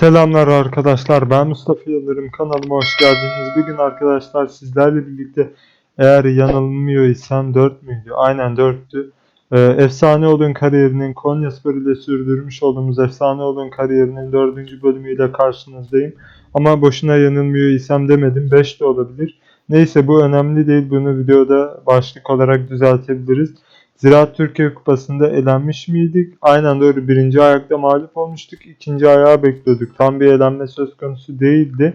Selamlar arkadaşlar ben Mustafa Yıldırım kanalıma hoş geldiniz. Bugün arkadaşlar sizlerle birlikte eğer yanılmıyorsam 4 müydü? Aynen 4'tü. Ee, Efsane Olun kariyerinin Konyaspor ile sürdürmüş olduğumuz Efsane Olun kariyerinin 4. bölümüyle karşınızdayım. Ama boşuna yanılmıyorsam demedim 5 de olabilir. Neyse bu önemli değil bunu videoda başlık olarak düzeltebiliriz. Ziraat Türkiye Kupası'nda elenmiş miydik? Aynen doğru. Birinci ayakta mağlup olmuştuk. İkinci ayağı bekliyorduk. Tam bir elenme söz konusu değildi.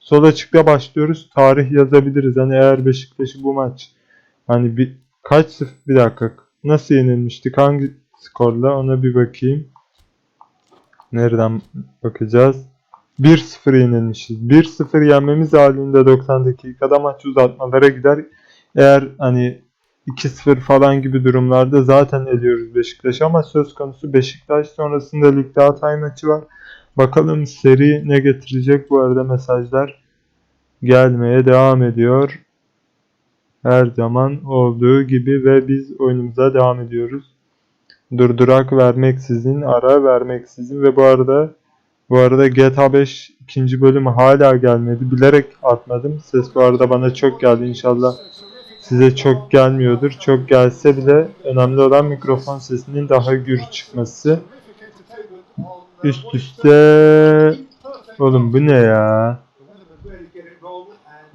Sol açıkta başlıyoruz. Tarih yazabiliriz. Hani eğer Beşiktaş'ı bu maç hani bir kaç sıfır bir dakika nasıl yenilmiştik? Hangi skorla? Ona bir bakayım. Nereden bakacağız? 1-0 yenilmişiz. 1-0 yenmemiz halinde 90 dakikada maç uzatmalara gider. Eğer hani 2-0 falan gibi durumlarda zaten ediyoruz Beşiktaş ama söz konusu Beşiktaş sonrasında ligde Hatay maçı var. Bakalım seri ne getirecek bu arada mesajlar gelmeye devam ediyor. Her zaman olduğu gibi ve biz oyunumuza devam ediyoruz. Durdurak vermeksizin, ara vermeksizin ve bu arada bu arada GTA 5 ikinci bölüm hala gelmedi. Bilerek atmadım. Ses bu arada bana çok geldi inşallah size çok gelmiyordur. Çok gelse bile önemli olan mikrofon sesinin daha gür çıkması. Üst üste oğlum bu ne ya?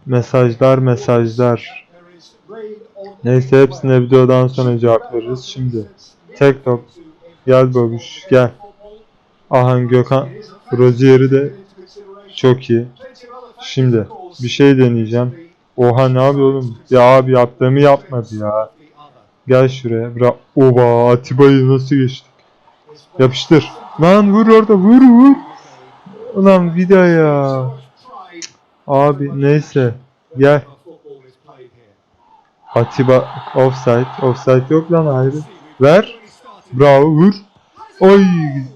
Mesajlar mesajlar. Neyse hepsine videodan sonra cevap veririz. Şimdi tek top gel babuş gel. Ahan Gökhan Rozier'i de çok iyi. Şimdi bir şey deneyeceğim. Oha ne yapıyor oğlum? Ya abi yaptığımı yapmadı ya. Gel şuraya. Bırak. Oba Atiba'yı nasıl geçtik? Yapıştır. Lan vur orada vur vur. Ulan vida ya. Abi neyse. Gel. Atiba offside. Offside yok lan ayrı. Ver. Bravo vur. Oy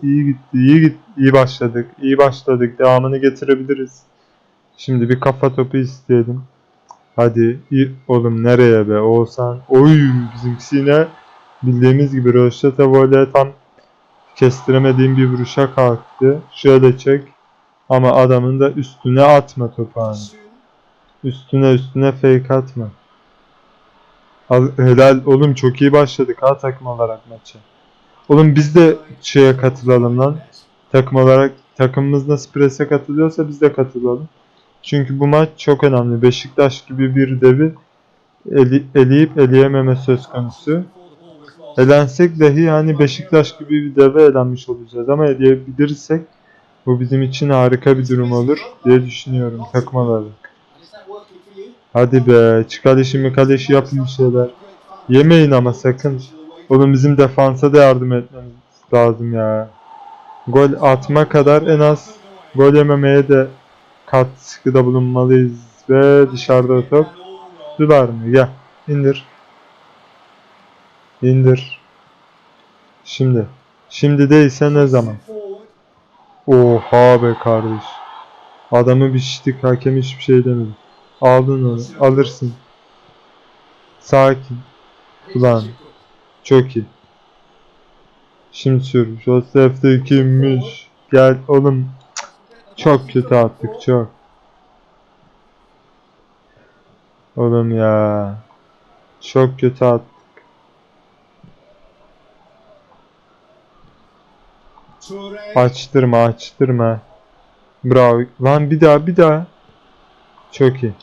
iyi gitti iyi gitti. İyi başladık. İyi başladık. Devamını getirebiliriz. Şimdi bir kafa topu isteyelim. Hadi oğlum nereye be Oğuzhan. Oy bizimkisine bildiğimiz gibi Röşete böyle tam kestiremediğim bir vuruşa kalktı. Şöyle çek. Ama adamın da üstüne atma topağını. Üstüne üstüne fake atma. Al, helal oğlum çok iyi başladık ha takım olarak maça. Oğlum biz de şeye katılalım lan. Takım olarak takımımız nasıl prese katılıyorsa biz de katılalım. Çünkü bu maç çok önemli. Beşiktaş gibi bir devi eli, eleyip eleyememe söz konusu. Elensek dahi yani Beşiktaş gibi bir deve elenmiş olacağız ama eleyebilirsek bu bizim için harika bir durum olur diye düşünüyorum takım olarak. Hadi be çıkar mi kaleşi yapın bir şeyler. Yemeyin ama sakın. Oğlum bizim defansa da yardım etmemiz lazım ya. Gol atma kadar en az gol yememeye de katkıda bulunmalıyız ve dışarıda top. Duvar mı? Gel. indir. İndir. Şimdi. Şimdi değilse ne zaman? Oha be kardeş. Adamı biçtik. Hakem hiçbir şey demedi. Aldın onu. Alırsın. Sakin. Ulan. Çok iyi. Şimdi sür. Joseph de kimmiş? Gel oğlum. Çok kötü attık çok. Oğlum ya. Çok kötü attık. Açtırma açtırma. Bravo. Lan bir daha bir daha. Çok iyi.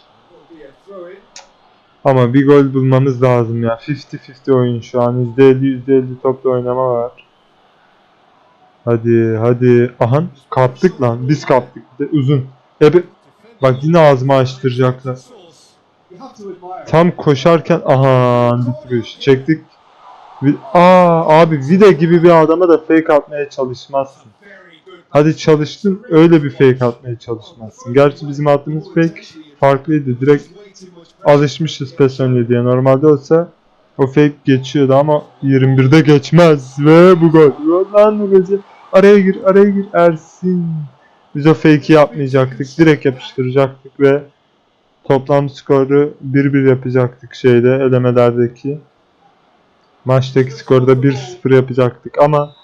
Ama bir gol bulmamız lazım ya. 50-50 oyun şu an. %50 %50 topla oynama var. Hadi hadi. Ahan kaptık lan. Biz kaptık. De uzun. Ebe. Bak yine ağzımı açtıracaklar. Tam koşarken aha bitmiş. Çektik. Vi- Aa abi Vida gibi bir adama da fake atmaya çalışmazsın. Hadi çalıştın öyle bir fake atmaya çalışmazsın. Gerçi bizim attığımız fake farklıydı. Direkt alışmışız PES 17'ye. Normalde olsa o fake geçiyordu ama 21'de geçmez. Ve bu gol. Lan bu gece. Araya gir, araya gir Ersin. Biz o fake'i yapmayacaktık. Direkt yapıştıracaktık ve toplam skoru 1-1 yapacaktık şeyde elemelerdeki. Maçtaki skoru da 1-0 yapacaktık ama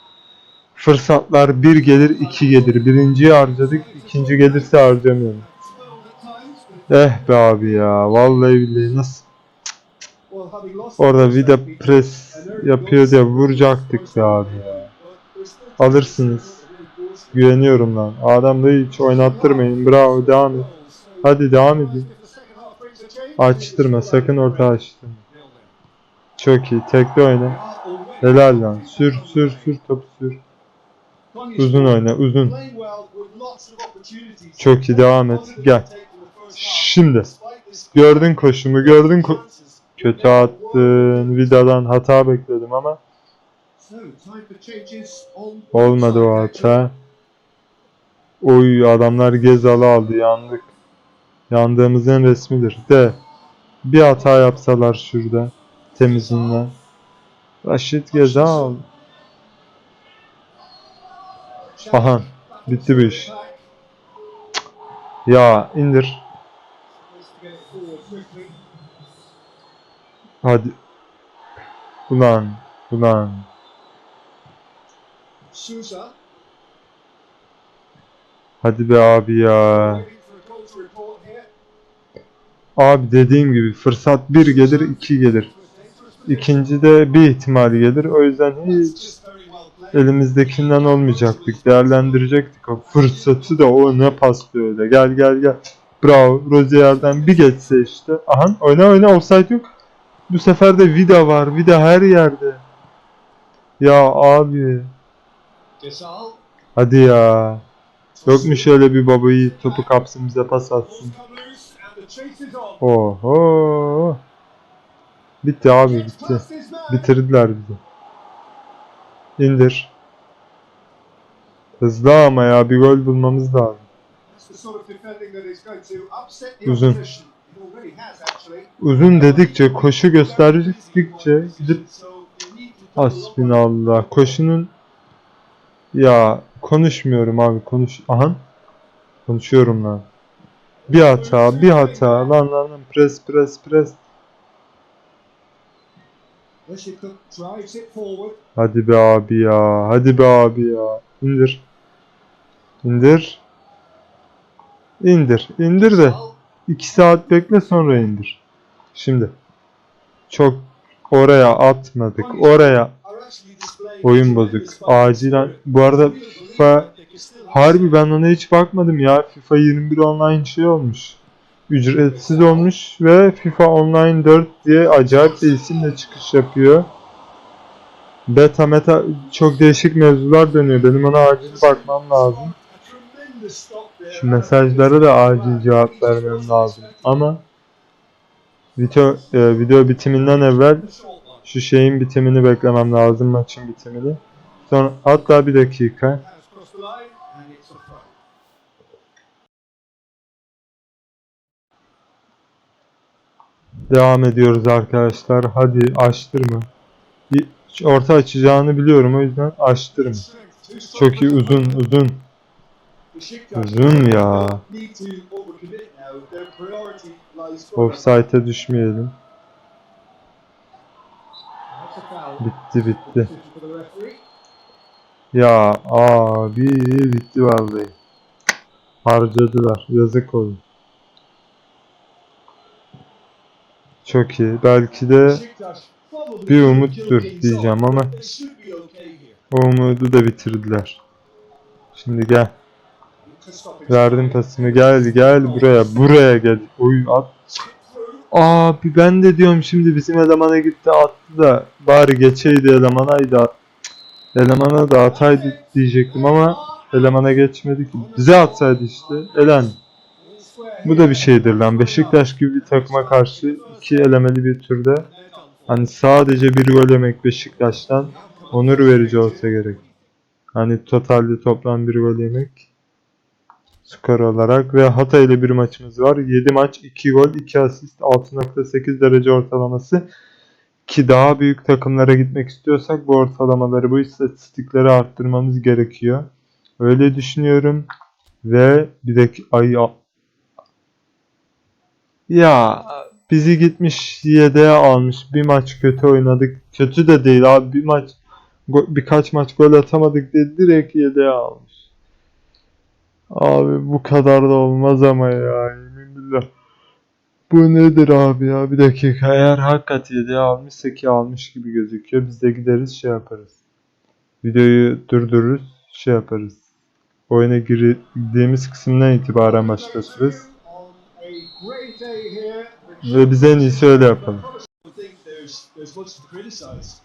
Fırsatlar bir gelir iki gelir. Birinciyi harcadık. ikinci gelirse harcamayalım. Eh be abi ya. Vallahi billahi nasıl orada vida pres yapıyor diye vuracaktık be abi ya. Alırsınız. Güveniyorum lan. Adamı hiç oynattırmayın. Bravo devam et. Hadi devam edin. Açtırma sakın orta açtırma. Çok iyi. Tekli oyna. Helal lan. Sür sür sür top sür. Uzun oyna uzun. Çok iyi devam et. Gel. Şimdi. Gördün koşumu gördün ko Kötü attın. Vida'dan hata bekledim ama olmadı o hata. Oy adamlar Gezal'ı aldı yandık. Yandığımızın resmidir. De bir hata yapsalar şurada temizinden. Raşit Gezal. Aha bitti bu iş. Ya indir. Hadi. Ulan. Ulan. Hadi be abi ya. Abi dediğim gibi fırsat bir gelir iki gelir. İkinci de bir ihtimal gelir. O yüzden hiç elimizdekinden olmayacaktık. Değerlendirecektik o fırsatı da o ne pastı öyle. Gel gel gel. Bravo. Rozier'den bir geçse işte. Aha oyna oyna offside yok. Bu sefer de vida var. Vida her yerde. Ya abi. Hadi ya. Yok mu şöyle bir babayı topu kapsın bize pas atsın. Oho. Bitti abi bitti. Bitirdiler bizi. İndir. Hızlı ama ya bir gol bulmamız lazım. Uzun. Uzun dedikçe koşu gösterdikçe gidip Hasbinallah. Koşunun ya konuşmuyorum abi konuş. Aha. Konuşuyorum lan. Bir hata, bir hata. Lan lan lan pres pres pres. Hadi be abi ya. Hadi be abi ya. İndir. İndir. İndir. İndir de 2 saat bekle sonra indir. Şimdi. Çok oraya atmadık. Oraya oyun bozuk. Acilen. Bu arada FIFA harbi ben ona hiç bakmadım ya. FIFA 21 online şey olmuş. Ücretsiz olmuş ve FIFA Online 4 diye acayip bir isimle çıkış yapıyor. Beta meta çok değişik mevzular dönüyor. Benim ona acil bakmam lazım. Şu mesajlara da acil cevap vermem lazım. Ama video e, video bitiminden evvel şu şeyin bitimini beklemem lazım maçın bitimini. Sonra hatta bir dakika. Devam ediyoruz arkadaşlar. Hadi açtırma. Orta açacağını biliyorum o yüzden açtırma. Çok iyi uzun uzun. Uzun ya. Offside'e düşmeyelim. Bitti bitti. Ya abi bitti vallahi. Harcadılar. Yazık oldu. Çok iyi. Belki de bir umuttur diyeceğim ama o umudu da bitirdiler. Şimdi gel. Verdim pasını. Gel gel buraya. Buraya gel. Oy at. Abi ben de diyorum şimdi bizim elemana gitti attı da bari geçeydi elemanaydı at. Elemana da ataydı diyecektim ama elemana geçmedi ki. Bize atsaydı işte. Elen. Bu da bir şeydir lan. Beşiktaş gibi bir takıma karşı iki elemeli bir türde hani sadece bir gol yemek Beşiktaş'tan onur verici olsa gerek. Hani totalde toplam bir gol yemek skor olarak ve Hatay ile bir maçımız var. 7 maç, 2 gol, 2 asist, 6.8 derece ortalaması. Ki daha büyük takımlara gitmek istiyorsak bu ortalamaları, bu istatistikleri arttırmamız gerekiyor. Öyle düşünüyorum. Ve bir de ay ya bizi gitmiş yedeğe almış. Bir maç kötü oynadık. Kötü de değil abi. Bir maç birkaç maç gol atamadık diye direkt yedeğe almış. Abi bu kadar da olmaz ama ya. Yemin. Bu nedir abi ya? Bir dakika. Eğer hakikaten yedeğe almışsa ki almış gibi gözüküyor. Biz de gideriz şey yaparız. Videoyu durdururuz. Şey yaparız. Oyuna girdiğimiz kısımdan itibaren başlatırız. Ve biz en iyisi öyle yapalım.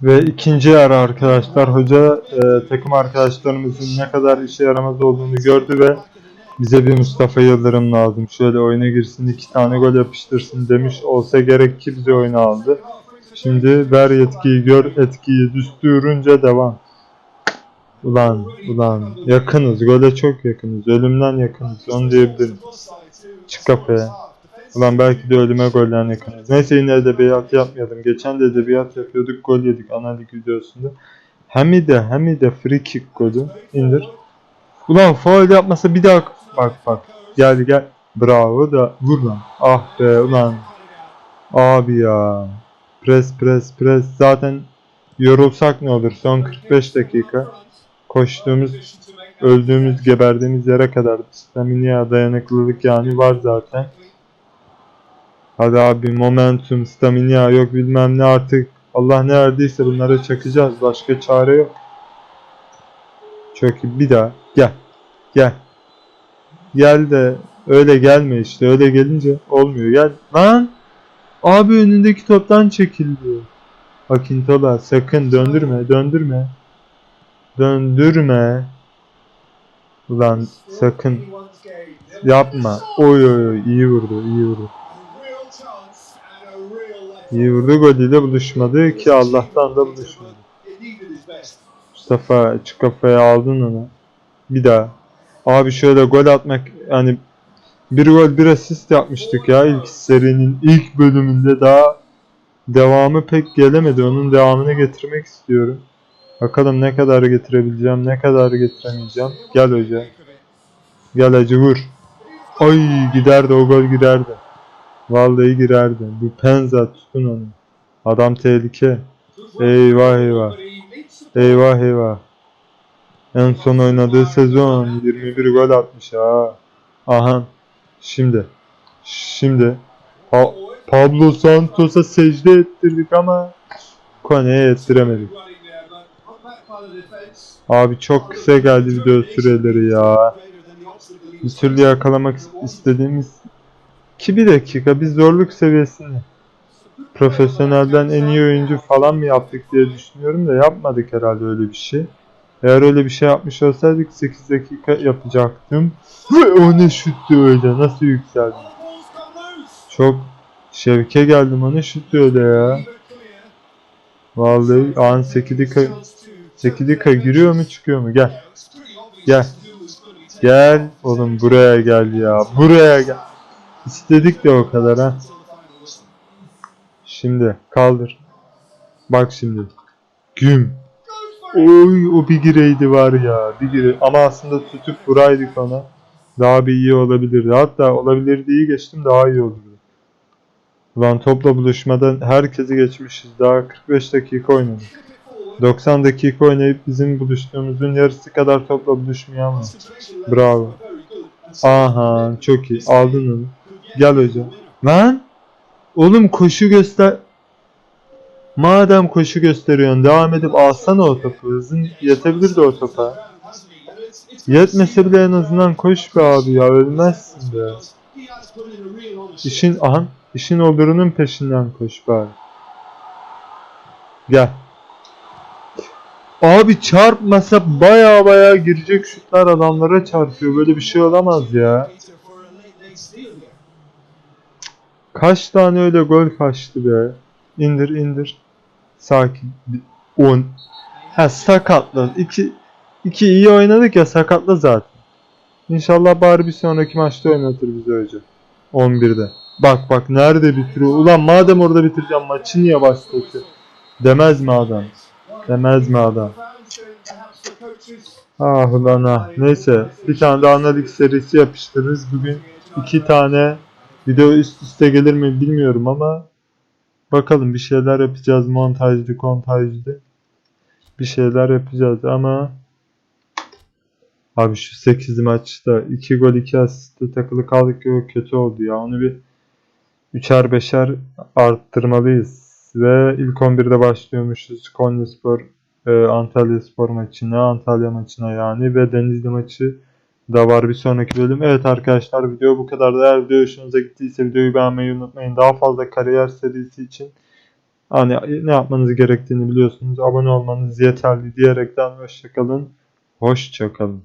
Ve ikinci yarı arkadaşlar hoca e, takım arkadaşlarımızın ne kadar işe yaramaz olduğunu gördü ve bize bir Mustafa Yıldırım lazım. Şöyle oyuna girsin iki tane gol yapıştırsın demiş olsa gerek ki bizi oyuna aldı. Şimdi ver yetkiyi gör etkiyi düsturunca devam. Ulan ulan yakınız gole çok yakınız ölümden yakınız onu diyebilirim. Çık kapıya. Ulan belki de ölüme golden yakınız. Neyse yine edebiyat yapmayalım. Geçen de edebiyat yapıyorduk gol yedik analik videosunda. Hamide Hamide free kick golü indir. Ulan faul yapmasa bir daha bak bak. Gel gel. Bravo da vur lan. Ah be ulan. Abi ya. Pres pres pres. Zaten yorulsak ne olur? Son 45 dakika. Koştuğumuz, öldüğümüz, geberdiğimiz yere kadar stamina dayanıklılık yani var zaten. Hadi abi momentum, stamina yok bilmem ne artık. Allah ne verdiyse bunlara çakacağız. Başka çare yok. İyi. Bir daha. Gel. Gel. Gel de öyle gelme işte. Öyle gelince olmuyor. Gel. Lan. Abi önündeki toptan çekildi. Akintola sakın döndürme. Döndürme. Döndürme. Ulan sakın yapma. Oy oy oy iyi vurdu iyi vurdu. İyi vurdu golüyle buluşmadı ki Allah'tan da buluşmadı. Mustafa çık kafaya aldın onu. Bir daha. Abi şöyle gol atmak yani bir gol bir asist yapmıştık ya ilk serinin ilk bölümünde daha devamı pek gelemedi. Onun devamını getirmek istiyorum. Bakalım ne kadar getirebileceğim, ne kadar getiremeyeceğim. Gel hoca. Gel hacı vur. Ay giderdi o gol giderdi. Vallahi girerdi. Bu Penza tutun onu. Adam tehlike. Eyvah eyvah. Eyvah eyvah. En son oynadığı sezon 21 gol atmış ha. Aha. Şimdi. Şimdi. Pa- Pablo Santos'a secde ettirdik ama Kone'ye ettiremedik. Abi çok kısa geldi video süreleri ya. Bir türlü yakalamak istediğimiz ki bir dakika biz zorluk seviyesini profesyonelden en iyi oyuncu falan mı yaptık diye düşünüyorum da yapmadık herhalde öyle bir şey. Eğer öyle bir şey yapmış olsaydık 8 dakika yapacaktım. O ne şuttu öyle nasıl yükseldi. Çok şevke geldim ona şuttu öyle ya. Vallahi an 8 dakika 8 dakika giriyor mu çıkıyor mu gel. Gel. Gel oğlum buraya gel ya buraya gel. İstedik de o kadar ha. Şimdi kaldır. Bak şimdi. Güm. Oy o bir gireydi var ya. Bir girey. Ama aslında tutup vuraydık ona. Daha bir iyi olabilirdi. Hatta olabilirdi iyi geçtim daha iyi olurdu. Ulan topla buluşmadan herkesi geçmişiz. Daha 45 dakika oynadık. 90 dakika oynayıp bizim buluştuğumuzun yarısı kadar topla buluşmayan var. Bravo. Aha çok iyi. Aldın onu. Gel hocam. Lan! Oğlum koşu göster... Madem koşu gösteriyorsun devam edip alsana o topu. Hızın yetebilirdi o topa. Yetmese bile en azından koş be abi ya ölmezsin be. İşin aha işin olurunun peşinden koş bari. Gel. Abi çarpmasa baya baya girecek şutlar adamlara çarpıyor. Böyle bir şey olamaz ya. Kaç tane öyle gol kaçtı be. İndir indir. Sakin. 10. Ha sakatlı. 2 2 iyi oynadık ya sakatlı zaten. İnşallah bari bir sonraki maçta oynatır bizi hoca. 11'de. Bak bak nerede bitiriyor. Ulan madem orada bitireceğim maçı niye başlatıyor? Demez mi adam? Demez mi adam? Ah ulan ah. Neyse bir tane de analiz serisi yapıştırırız. Bugün iki tane video üst üste gelir mi bilmiyorum ama bakalım bir şeyler yapacağız montajlı kontajlı. bir şeyler yapacağız ama abi şu 8 maçta 2 gol 2 asiste takılı kaldık o kötü oldu ya. Onu bir 3'er 5'er arttırmalıyız. Ve ilk 11'de başlıyormuşuz. Konyaspor e, Antalya Spor maçına, Antalya maçına yani ve Denizli maçı da var bir sonraki bölüm. Evet arkadaşlar video bu kadar. Eğer video hoşunuza gittiyse videoyu beğenmeyi unutmayın. Daha fazla kariyer serisi için hani ne yapmanız gerektiğini biliyorsunuz. Abone olmanız yeterli diyerekten hoşçakalın. Hoşçakalın.